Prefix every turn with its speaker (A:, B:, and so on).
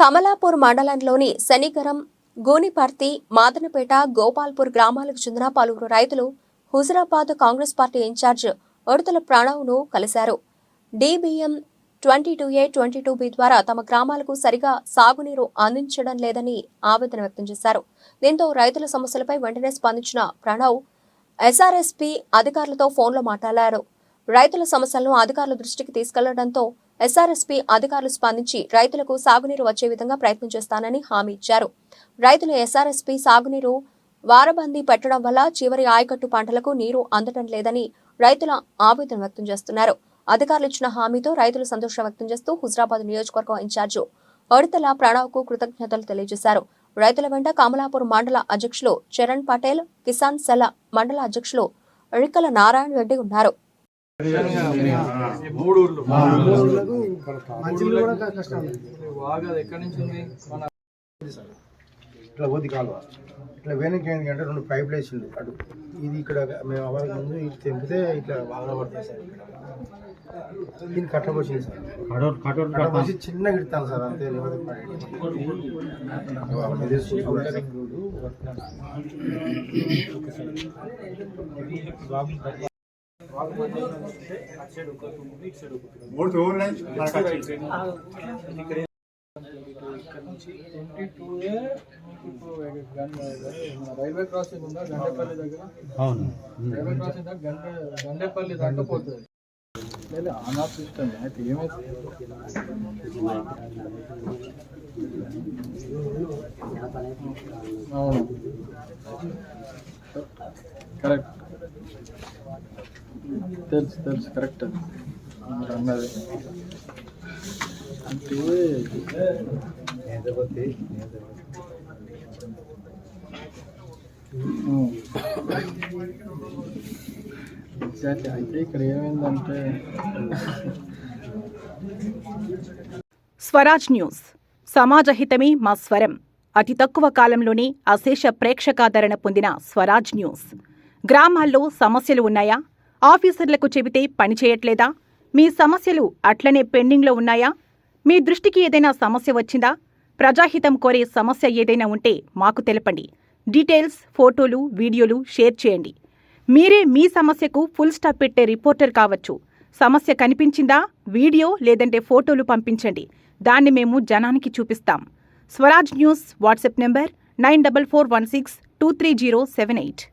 A: కమలాపూర్ మండలంలోని శనిగరం గూనిపర్తి మాదనపేట గోపాల్పూర్ గ్రామాలకు చెందిన పలువురు రైతులు హుజరాబాద్ కాంగ్రెస్ పార్టీ ఇన్ఛార్జ్ ఒడతల ప్రణవ్ను కలిశారు. DBM twenty two A twenty two B ద్వారా తమ గ్రామాలకు సరిగా సాగునీరు అందించడం లేదని ఆవేదన వ్యక్తం చేశారు. దీంతో రైతుల సమస్యలపై వెంటనే స్పందించిన ప్రణవ్ ఎస్ఆర్ఎస్పీ అధికారులతో ఫోన్లో మాట్లాడారు. రైతుల సమస్యలను అధికారుల దృష్టికి తీసుకెళ్ళడంతో ఎస్ఆర్ఎస్పీ అధికారులు స్పందించి రైతులకు సాగునీరు వచ్చే విధంగా ప్రయత్నం చేస్తానని హామీ ఇచ్చారు. రైతులు ఎస్ఆర్ఎస్పీ సాగునీరు వారబందీ పెట్టడం వల్ల చివరి ఆయకట్టు పంటలకు నీరు అందటం లేదని రైతుల ఆవేదన వ్యక్తం చేస్తున్నారు. అధికారులు ఇచ్చిన హామీతో రైతులు సంతోషం వ్యక్తం చేస్తూ హుజరాబాద్ నియోజకవర్గం ఇన్ఛార్జు ఒడితల ప్రణవ్కు కృతజ్ఞతలు తెలియజేశారు. రైతుల వెంట కమలాపూర్ మండల అధ్యక్షులు చరణ్ పటేల్ కిసాన్ సెల మండల అధ్యక్షులు రిక్కల నారాయణ రెడ్డి ఉన్నారు.
B: కష్టం
C: ఎక్కడి నుంచి ఉంది. మన
B: ఇట్లా ఓది కాలువ ఇట్లా వెనక్కి ఏంటంటే రెండు పైపులు వేసిండు అటు ఇది ఇక్కడ మేము అవ్వాలి ముందు ఇది తెంపితే ఇట్లా బాగా పడుతుంది సార్ దీన్ని కట్టబోసింది సార్ కట్టబోసి చిన్నగా ఇడతాను సార్ అంతే పడేది. ఇది చూసుకుంటే
C: twenty two A railway crossing ఉందా గండేపల్లి దగ్గర రైల్వే క్రాసింగ్ దగ్గర గండే గండేపల్లి దాకా పోతుంది లేదు ఆన్ ఆఫ్ సిస్టమ్ అయితే ఏమైతే అవును కరెక్ట్ తెలుసు తెలుసు కరెక్ట్ అన్నది. అంటే ఎగ్జాక్ట్ అయితే ఇక్కడ ఏమైందంటే
D: స్వరాజ్ న్యూస్. సమాజహితమే మా స్వరం. అతి తక్కువ కాలంలోనే అశేష ప్రేక్షకాదరణ పొందిన స్వరాజ్ న్యూస్. గ్రామాల్లో సమస్యలు ఉన్నాయా? ఆఫీసర్లకు చెబితే పని చేయట్లేదా? మీ సమస్యలు అట్లనే పెండింగ్లో ఉన్నాయా? మీ దృష్టికి ఏదైనా సమస్య వచ్చిందా? ప్రజాహితం కోరే సమస్య ఏదైనా ఉంటే మాకు తెలపండి. డీటెయిల్స్ ఫోటోలు వీడియోలు షేర్ చేయండి. మీరే మీ సమస్యకు ఫుల్ స్టాప్ పెట్టే రిపోర్టర్ కావచ్చు. సమస్య కనిపించిందా? వీడియో లేదంటే ఫోటోలు పంపించండి. దాన్ని మేము జనానికి చూపిస్తాం. Swaraj news WhatsApp number nine double four one six two three zero seven eight.